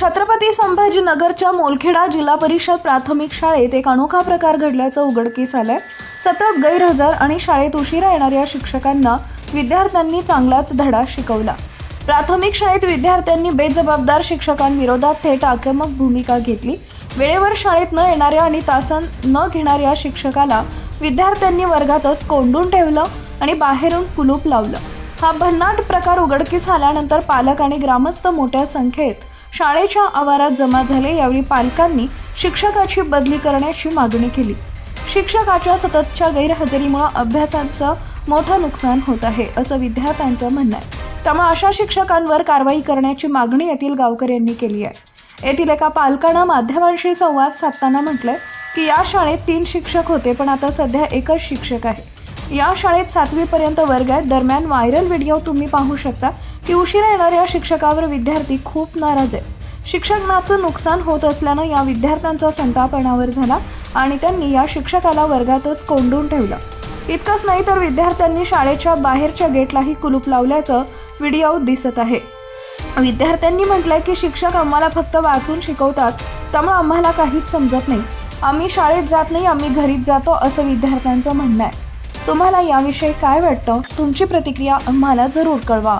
छत्रपती संभाजीनगरच्या मोलखेडा जिल्हा परिषद प्राथमिक शाळेत एक अनोखा प्रकार घडल्याचं उघडकीस आलंय. सतत गैरहजर आणि शाळेत उशिरा येणाऱ्या शिक्षकांना विद्यार्थ्यांनी चांगलाच धडा शिकवला. प्राथमिक शाळेत विद्यार्थ्यांनी बेजबाबदार शिक्षकांविरोधात थेट आक्रमक भूमिका घेतली. वेळेवर शाळेत न येणाऱ्या आणि तासन न घेणाऱ्या शिक्षकाला विद्यार्थ्यांनी वर्गातच कोंडून ठेवलं आणि बाहेरून कुलूप लावलं. हा भन्नाट प्रकार उघडकीस आल्यानंतर पालक आणि ग्रामस्थ मोठ्या संख्येत शाळेच्या आवारात जमा झाले यावेळी पालकांनी शिक्षकाची बदली करण्याची मागणी केली. शिक्षकाच्या सततच्या गैरहजेरीमुळे अभ्यासाचं मोठं नुकसान होत आहे असं विद्यार्थ्यांचं म्हणणं आहे. त्यामुळे अशा शिक्षकांवर कारवाई करण्याची मागणी येथील गावकऱ्यांनी केली आहे. येथील एका पालकानं माध्यमांशी संवाद साधताना म्हटलंय की या शाळेत तीन शिक्षक होते पण आता सध्या एकच शिक्षक आहे. या शाळेत सातवीपर्यंत वर्ग आहेत दरम्यान व्हायरल व्हिडिओ तुम्ही पाहू शकता की उशिरा येणाऱ्या शिक्षकावर विद्यार्थी खूप नाराज आहेत. शिक्षणाचं नुकसान होत असल्यानं या विद्यार्थ्यांचा संताप अनावर झाला आणि त्यांनी या शिक्षकाला वर्गातच कोंडून ठेवलं. इतकंच नाही तर विद्यार्थ्यांनी शाळेच्या बाहेरच्या गेटलाही कुलूप लावल्याचं व्हिडिओ दिसत आहे. विद्यार्थ्यांनी म्हटलंय की शिक्षक आम्हाला फक्त वाचून शिकवतात त्यामुळे आम्हाला काहीच समजत नाही. आम्ही शाळेत जात नाही आम्ही घरीच जातो असं विद्यार्थ्यांचं म्हणणं आहे. तुम्हाला याविषयी काय वाटतं? तुमची प्रतिक्रिया आम्हाला जरूर कळवा.